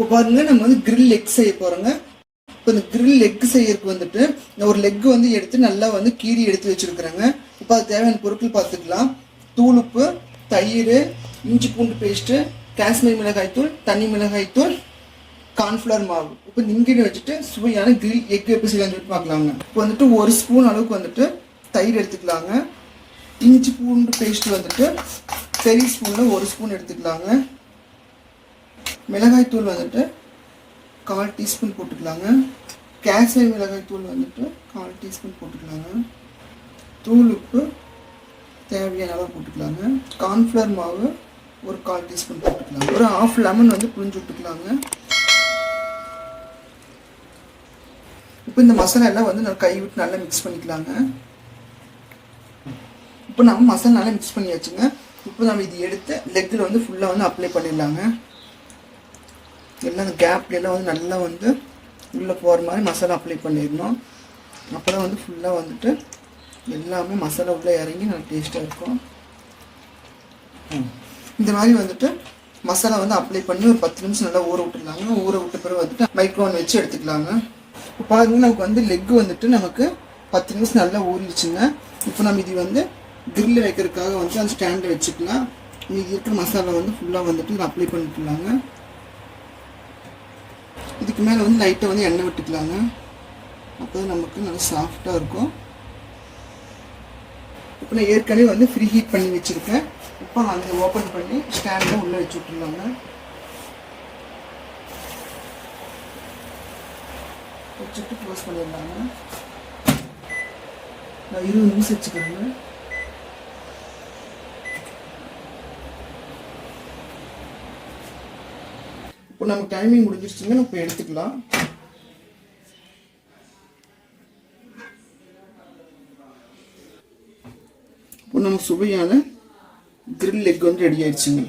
இப்போ பாருங்க நம்ம வந்து கிரில் லெக் செய்ய போறோங்க. இப்போ இந்த கிரில் லெக் செய்யறதுக்கு வந்துட்டு ஒரு லெக் வந்து எடுத்து நல்லா வந்து கீறி எடுத்து வச்சிருக்கிறேங்க. இப்போ அது தேவையான பொருட்கள் பார்த்துக்கலாம். தூளுப்பு தயிர் இஞ்சி பூண்டு பேஸ்ட்டு காஷ்மீர் மிளகாய்த்தூள் தனி மிளகாய்த்தூள் கார்ன்ஃப்ளவர் மாவு. இப்போ இந்த வச்சுட்டு சுவையான கிரில் எக் எப்படி செய்யலாம்னு சொல்லிட்டு பார்க்கலாங்க. இப்போ வந்துட்டு ஒரு ஸ்பூன் அளவுக்கு வந்துட்டு தயிர் எடுத்துக்கலாங்க. இஞ்சி பூண்டு பேஸ்ட் வந்துட்டு பெரிய ஸ்பூனில் ஒரு ஸ்பூன் எடுத்துக்கலாங்க. மிளகாய்த்தூள் வந்துட்டு கால் டீஸ்பூன் போட்டுக்கலாங்க. கேசரி மிளகாய்த்தூள் வந்துட்டு கால் டீஸ்பூன் போட்டுக்கலாங்க. தூள் உப்பு தேவையான அளவு போட்டுக்கலாங்க. கார்ன்ஃப்ளவர் மாவு ஒரு கால் டீஸ்பூன் போட்டுக்கலாங்க. ஒரு ஆஃப் லெமன் வந்து புழிஞ்சு விட்டுக்கலாங்க. இப்போ இந்த மசாலா எல்லாம் வந்து நான் கை விட்டு நல்லா மிக்ஸ் பண்ணிக்கலாங்க. இப்போ நம்ம மசாலா நல்லா மிக்ஸ் பண்ணியாச்சுங்க. இப்போ நம்ம இது எடுத்து லெக்கில் வந்து ஃபுல்லாக வந்து அப்ளை பண்ணிடலாங்க. எல்லாம் அந்த கேப்லாம் எல்லாம் வந்து நல்லா வந்து உள்ளே போகிற மாதிரி மசாலா அப்ளை பண்ணிடணும். அப்போ தான் வந்து ஃபுல்லாக வந்துட்டு எல்லாமே மசாலா உள்ளே இறங்கி நல்லா டேஸ்ட்டாக இருக்கும். இந்த மாதிரி வந்துட்டு மசாலா வந்து அப்ளை பண்ணி ஒரு பத்து நிமிஷம் நல்லா ஊற விட்டுருலாங்க ஊற விட்ட பிறகு வந்துட்டு மைக்ரோவன் வச்சு எடுத்துக்கலாங்க. இப்போ பாருங்க நமக்கு வந்து லெக்கு வந்துட்டு நமக்கு பத்து நிமிஷம் நல்லா ஊறிடுச்சுங்க. இப்போ நம்ம இது வந்து கிரில் வைக்கிறதுக்காக வந்து அந்த ஸ்டாண்டை வச்சுக்கலாம். மீதி இருக்கிற மசாலா வந்து ஃபுல்லாக வந்துட்டு அப்ளை பண்ணிக்கலாங்க. இதுக்கு மேலே வந்து லைட்டாக வந்து எண்ணெய் விட்டுக்கலாங்க. அப்போ நமக்கு நல்லா சாஃப்டாக இருக்கும். இப்போ நான் ஏற்கனவே வந்து ஃப்ரீ ஹீட் பண்ணி வச்சுருக்கேன். இப்போ நான் அதை ஓப்பன் பண்ணி ஸ்டாண்டில் உள்ளே வச்சு விட்டுருலாங்க வச்சுட்டு க்ளோஸ் பண்ணிடலாங்க. நான் இருபது நிமிஷம் வச்சுக்கிறேங்க. இப்போ நமக்கு டைமிங் முடிஞ்சிருச்சுங்க நம்ம இப்போ எடுத்துக்கலாம். இப்போ நமக்கு சுவையான கிரில் எக் வந்து ரெடி ஆயிடுச்சுங்க.